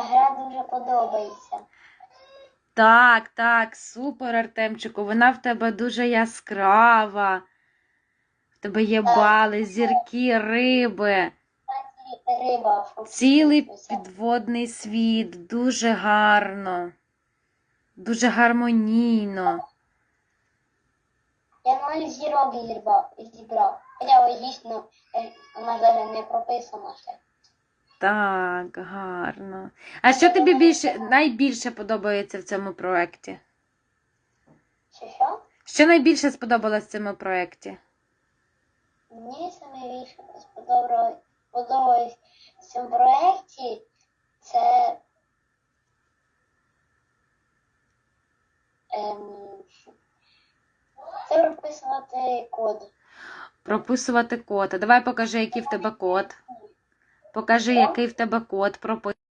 гра дуже подобається. Так, так, супер, Артемчику. Вона в тебе дуже яскрава. В тебе є бали, зірки, риби. Риба. Цілий підводний світ, дуже гарно, дуже гармонійно. Я ноль зірок зібрав. Хоча логічно, е, вона навіть не прописана ще. Так, гарно. А що тобі більше найбільше подобається в цьому проєкті? Що? Що найбільше сподобалось в цьому проєкті? Мені саме більше сподобалось, сподобалось в цьому проєкті це ем, це прописувати код. Прописувати код. А давай покажи, який в тебе код. Покажи, який в тебе код прописувати.